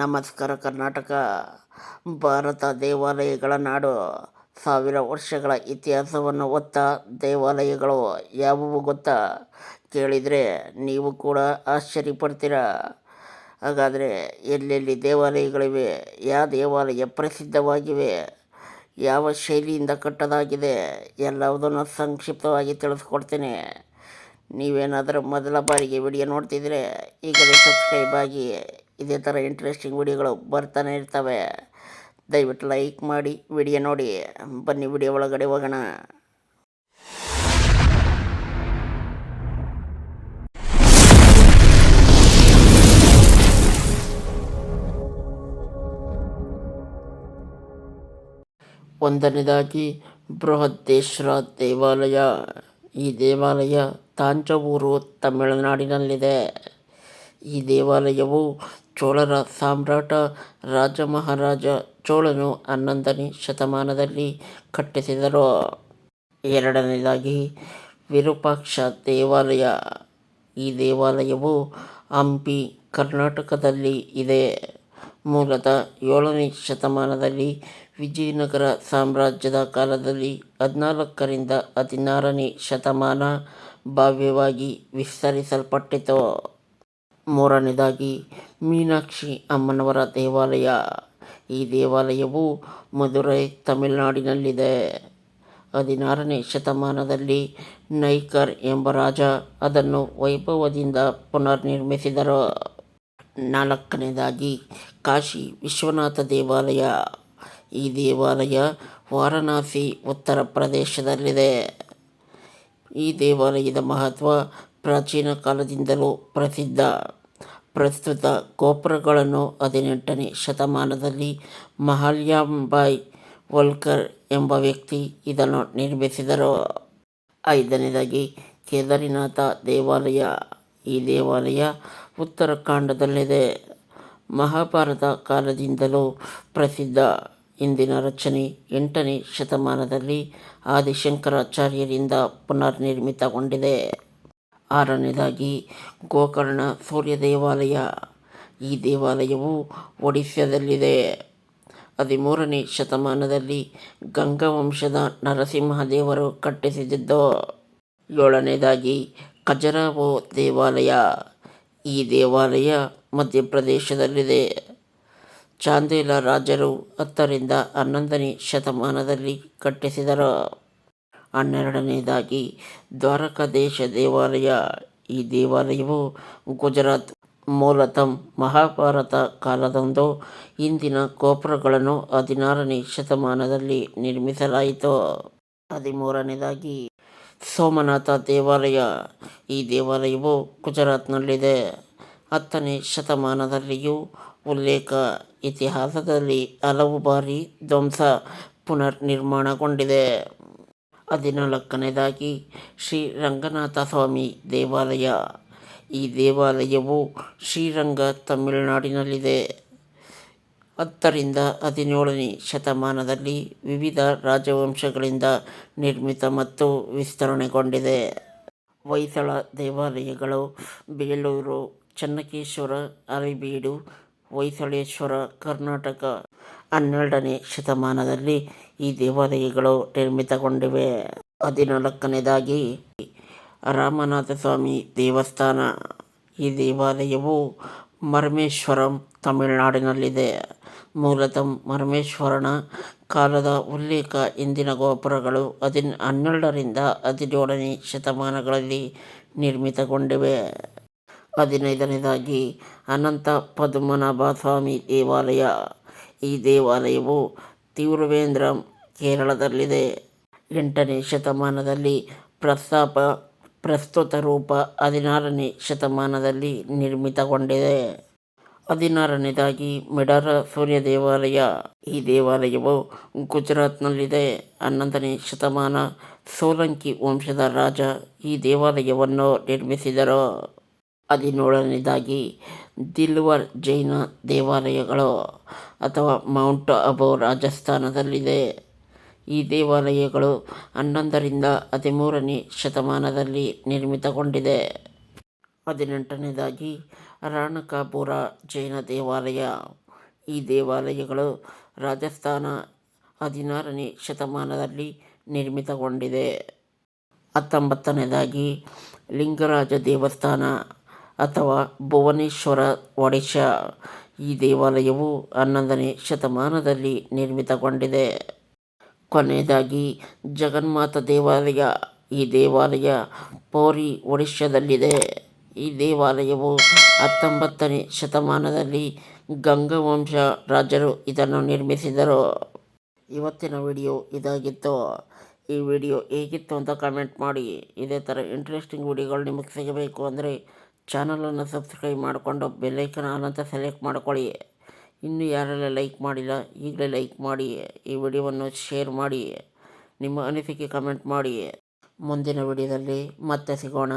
ನಮಸ್ಕಾರ, ಕರ್ನಾಟಕ, ಭಾರತ ದೇವಾಲಯಗಳ ನಾಡು. ಸಾವಿರ ವರ್ಷಗಳ ಇತಿಹಾಸವನ್ನು ಹೊತ್ತ ದೇವಾಲಯಗಳು ಯಾವುವು ಗೊತ್ತಾ? ಕೇಳಿದರೆ ನೀವು ಕೂಡ ಆಶ್ಚರ್ಯಪಡ್ತೀರ. ಹಾಗಾದರೆ ಎಲ್ಲೆಲ್ಲಿ ದೇವಾಲಯಗಳಿವೆ ಯಾವ ದೇವಾಲಯ ಪ್ರಸಿದ್ಧವಾಗಿವೆ, ಯಾವ ಶೈಲಿಯಿಂದ ಕಟ್ಟದಾಗಿದೆ ಎಲ್ಲವುದನ್ನು ಸಂಕ್ಷಿಪ್ತವಾಗಿ ತಿಳಿಸ್ಕೊಡ್ತೀನಿ. ನೀವೇನಾದರೂ ಮೊದಲ ಬಾರಿಗೆ ವಿಡಿಯೋ ನೋಡ್ತಿದ್ರೆ ಈಗಲೇ ಸಬ್ಸ್ಕ್ರೈಬ್ ಆಗಿ ಇದೇ ಥರ ಇಂಟ್ರೆಸ್ಟಿಂಗ್ ವಿಡಿಯೋಗಳು ಬರ್ತಾನೆ ಇರ್ತವೆ. ದಯವಿಟ್ಟು ಲೈಕ್ ಮಾಡಿ ವಿಡಿಯೋ ನೋಡಿ. ಬನ್ನಿ ವಿಡಿಯೋ ಒಳಗಡೆ ಹೋಗೋಣ. ಒಂದನೇದಾಗಿ ಬೃಹದೇಶ್ವರ ದೇವಾಲಯ. ಈ ದೇವಾಲಯ ತಾಂಜಾವೂರು, ತಮಿಳುನಾಡಿನಲ್ಲಿದೆ. ಈ ದೇವಾಲಯವು ಚೋಳರ ಸಾಮ್ರಾಟ ರಾಜ ಮಹಾರಾಜ ಚೋಳನು ಹನ್ನೊಂದನೇ ಶತಮಾನದಲ್ಲಿ ಕಟ್ಟಿಸಿದರು. ಎರಡನೇದಾಗಿ, ವಿರೂಪಾಕ್ಷ ದೇವಾಲಯ. ಈ ದೇವಾಲಯವು ಹಂಪಿ, ಕರ್ನಾಟಕದಲ್ಲಿ ಇದೆ. ಮೂಲತಃ ಏಳನೇ ಶತಮಾನದಲ್ಲಿ ವಿಜಯನಗರ ಸಾಮ್ರಾಜ್ಯದ ಕಾಲದಲ್ಲಿ ಹದಿನಾಲ್ಕರಿಂದ ಹದಿನಾರನೇ ಶತಮಾನ ಭಾವ್ಯವಾಗಿ ವಿಸ್ತರಿಸಲ್ಪಟ್ಟಿತು. ಮೂರನೇದಾಗಿ, ಮೀನಾಕ್ಷಿ ಅಮ್ಮನವರ ದೇವಾಲಯ. ಈ ದೇವಾಲಯವು ಮಧುರೈ ತಮಿಳುನಾಡಿನಲ್ಲಿದೆ. ಹದಿನಾರನೇ ಶತಮಾನದಲ್ಲಿ ನೈಕರ್ ಎಂಬ ರಾಜ ಅದನ್ನು ವೈಭವದಿಂದ ಪುನರ್ನಿರ್ಮಿಸಿದರು. ನಾಲ್ಕನೇದಾಗಿ, ಕಾಶಿ ವಿಶ್ವನಾಥ ದೇವಾಲಯ. ಈ ದೇವಾಲಯ ವಾರಣಾಸಿ ಉತ್ತರ ಪ್ರದೇಶದಲ್ಲಿದೆ. ಈ ದೇವಾಲಯದ ಮಹತ್ವ ಪ್ರಾಚೀನ ಕಾಲದಿಂದಲೂ ಪ್ರಸಿದ್ಧ. ಪ್ರಸ್ತುತ ಗೋಪುರಗಳನ್ನು ಹದಿನೆಂಟನೇ ಶತಮಾನದಲ್ಲಿ ಮಹಲ್ಯಾಂಬಾಯ್ ವಲ್ಕರ್ ಎಂಬ ವ್ಯಕ್ತಿ ಇದನ್ನು ನಿರ್ಮಿಸಿದರು. ಐದನೇದಾಗಿ ಕೇದಾರಿನಾಥ ದೇವಾಲಯ. ಈ ದೇವಾಲಯ ಉತ್ತರಾಖಂಡದಲ್ಲಿದೆ. ಮಹಾಭಾರತ ಕಾಲದಿಂದಲೂ ಪ್ರಸಿದ್ಧ. ಇಂದಿನ ರಚನೆ ಎಂಟನೇ ಶತಮಾನದಲ್ಲಿ ಆದಿಶಂಕರಾಚಾರ್ಯರಿಂದ ಪುನರ್ನಿರ್ಮಿತಗೊಂಡಿದೆ. ಆರನೇದಾಗಿ, ಗೋಕರ್ಣ ಸೂರ್ಯ ದೇವಾಲಯ ಈ ದೇವಾಲಯವು ಒಡಿಶಾದಲ್ಲಿದೆ ಹದಿಮೂರನೇ ಶತಮಾನದಲ್ಲಿ ಗಂಗವಂಶದ ನರಸಿಂಹದೇವರು ಕಟ್ಟಿಸಿದ್ದು. ಏಳನೇದಾಗಿ, ಖಜರಾವೋ ದೇವಾಲಯ. ಈ ದೇವಾಲಯ ಮಧ್ಯಪ್ರದೇಶದಲ್ಲಿದೆ. ಚಾಂದೇಲ ರಾಜರು ಹತ್ತರಿಂದ ಹನ್ನೊಂದನೇ ಶತಮಾನದಲ್ಲಿ ಕಟ್ಟಿಸಿದರು. ಹನ್ನೆರಡನೇದಾಗಿ ದ್ವಾರಕಾಧೀಶ ದೇವಾಲಯ. ಈ ದೇವಾಲಯವು ಗುಜರಾತ್ ಮೂಲತಃ ಮಹಾಭಾರತ ಕಾಲದಂದು ಇಂದಿನ ಗೋಪುರಗಳನ್ನು ಹದಿನಾರನೇ ಶತಮಾನದಲ್ಲಿ ನಿರ್ಮಿಸಲಾಯಿತು. ಹದಿಮೂರನೇದಾಗಿ ಸೋಮನಾಥ ದೇವಾಲಯ. ಈ ದೇವಾಲಯವು ಗುಜರಾತ್ನಲ್ಲಿದೆ. ಹತ್ತನೇ ಶತಮಾನದಲ್ಲಿಯೂ ಉಲ್ಲೇಖ ಇತಿಹಾಸದಲ್ಲಿ ಹಲವು ಬಾರಿ ಧ್ವಂಸ ಪುನರ್ನಿರ್ಮಾಣಗೊಂಡಿದೆ. ಹದಿನಾಲ್ಕನೇದಾಗಿ ಶ್ರೀ ರಂಗನಾಥ ಸ್ವಾಮಿ ದೇವಾಲಯ. ಈ ದೇವಾಲಯವು ಶ್ರೀರಂಗ ತಮಿಳುನಾಡಿನಲ್ಲಿದೆ. ಹತ್ತರಿಂದ ಹದಿನೇಳನೇ ಶತಮಾನದಲ್ಲಿ ವಿವಿಧ ರಾಜವಂಶಗಳಿಂದ ನಿರ್ಮಿತ ಮತ್ತು ವಿಸ್ತರಣೆಗೊಂಡಿದೆ. ಹೊಯ್ಸಳ ದೇವಾಲಯಗಳು ಬೇಲೂರು, ಚನ್ನಕೇಶ್ವರ, ಅರಿಬೀಡು, ಹೊಯ್ಸಳೇಶ್ವರ, ಕರ್ನಾಟಕ ಹನ್ನೆರಡನೇ ಶತಮಾನದಲ್ಲಿ ಈ ದೇವಾಲಯಗಳು ನಿರ್ಮಿತಗೊಂಡಿವೆ. ಹದಿನಾಲ್ಕನೇದಾಗಿ ರಾಮನಾಥ ಸ್ವಾಮಿ ದೇವಸ್ಥಾನ. ಈ ದೇವಾಲಯವು ಮರಮೇಶ್ವರಂ ತಮಿಳುನಾಡಿನಲ್ಲಿದೆ. ಮೂಲತಃ ಮರಮೇಶ್ವರನ ಕಾಲದ ಉಲ್ಲೇಖ ಇಂದಿನ ಗೋಪುರಗಳು ಹದಿನ, ಹನ್ನೆರಡರಿಂದ ಹದಿನೇಳನೇ ಶತಮಾನಗಳಲ್ಲಿ ನಿರ್ಮಿತಗೊಂಡಿವೆ. ಹದಿನೈದನೇದಾಗಿ ಅನಂತ ಪದ್ಮನಾಭ ಸ್ವಾಮಿ ದೇವಾಲಯ. ಈ ದೇವಾಲಯವು ತಿರುವೇಂದ್ರಂ, ಕೇರಳದಲ್ಲಿದೆ. ಎಂಟನೇ ಶತಮಾನದಲ್ಲಿ ಪ್ರಸ್ತಾಪ, ಪ್ರಸ್ತುತ ರೂಪ ಹದಿನಾರನೇ ಶತಮಾನದಲ್ಲಿ ನಿರ್ಮಿತಗೊಂಡಿದೆ. ಹದಿನಾರನೇದಾಗಿ ಮಿಡರ ಸೂರ್ಯ ದೇವಾಲಯ ಈ ದೇವಾಲಯವು ಗುಜರಾತ್ನಲ್ಲಿದೆ. ಹನ್ನೊಂದನೇ ಶತಮಾನ ಸೋಲಂಕಿ ವಂಶದ ರಾಜ ಈ ದೇವಾಲಯವನ್ನು ನಿರ್ಮಿಸಿದರು. ಹದಿನೇಳನೇದಾಗಿ ದಿಲ್ವರ್ ಜೈನ ದೇವಾಲಯಗಳು ಅಥವಾ ಮೌಂಟ್ ಅಬೋ ರಾಜಸ್ಥಾನದಲ್ಲಿದೆ. ಈ ದೇವಾಲಯಗಳು ಹನ್ನೊಂದರಿಂದ ಹದಿಮೂರನೇ ಶತಮಾನದಲ್ಲಿ ನಿರ್ಮಿತಗೊಂಡಿದೆ. ಹದಿನೆಂಟನೇದಾಗಿ ರಾಣಕಾಪುರ ಜೈನ ದೇವಾಲಯ. ಈ ದೇವಾಲಯಗಳು ರಾಜಸ್ಥಾನ ಹದಿನಾರನೇ ಶತಮಾನದಲ್ಲಿ ನಿರ್ಮಿತಗೊಂಡಿದೆ. ಹತ್ತೊಂಬತ್ತನೇದಾಗಿ ಲಿಂಗರಾಜ ದೇವಸ್ಥಾನ. ಅಥವಾ ಭುವನೇಶ್ವರ ಒಡಿಶಾ ಈ ದೇವಾಲಯವು ಹನ್ನೊಂದನೇ ಶತಮಾನದಲ್ಲಿ ನಿರ್ಮಿತಗೊಂಡಿದೆ. ಕೊನೆಯದಾಗಿ, ಜಗನ್ಮಾತ ದೇವಾಲಯ ಈ ದೇವಾಲಯ ಪೌರಿ ಒಡಿಶಾದಲ್ಲಿದೆ. ಈ ದೇವಾಲಯವು ಹತ್ತೊಂಬತ್ತನೇ ಶತಮಾನದಲ್ಲಿ ಗಂಗವಂಶ ರಾಜರು ಇದನ್ನು ನಿರ್ಮಿಸಿದರು. ಇವತ್ತಿನ ವಿಡಿಯೋ ಇದಾಗಿತ್ತು. ಈ ವಿಡಿಯೋ ಹೇಗಿತ್ತು ಅಂತ ಕಮೆಂಟ್ ಮಾಡಿ. ಇದೇ ಥರ ಇಂಟ್ರೆಸ್ಟಿಂಗ್ ವಿಡಿಯೋಗಳು ನಿಮಗೆ ಸಿಗಬೇಕು ಅಂದರೆ ಚಾನಲನ್ನು ಸಬ್ಸ್ಕ್ರೈಬ್ ಮಾಡಿಕೊಂಡು ಬೆಲ್ಲೈಕನ್ ಆಲ್ ಅಂತ ಸೆಲೆಕ್ಟ್ ಮಾಡ್ಕೊಳ್ಳಿ. ಇನ್ನೂ ಯಾರೆಲ್ಲ ಲೈಕ್ ಮಾಡಿಲ್ಲ, ಈಗಲೇ ಲೈಕ್ ಮಾಡಿ, ಈ ವಿಡಿಯೋವನ್ನು ಶೇರ್ ಮಾಡಿ, ನಿಮ್ಮ ಅನಿಸಿಕೆ ಕಮೆಂಟ್ ಮಾಡಿ. ಮುಂದಿನ ವಿಡಿಯೋದಲ್ಲಿ ಮತ್ತೆ ಸಿಗೋಣ.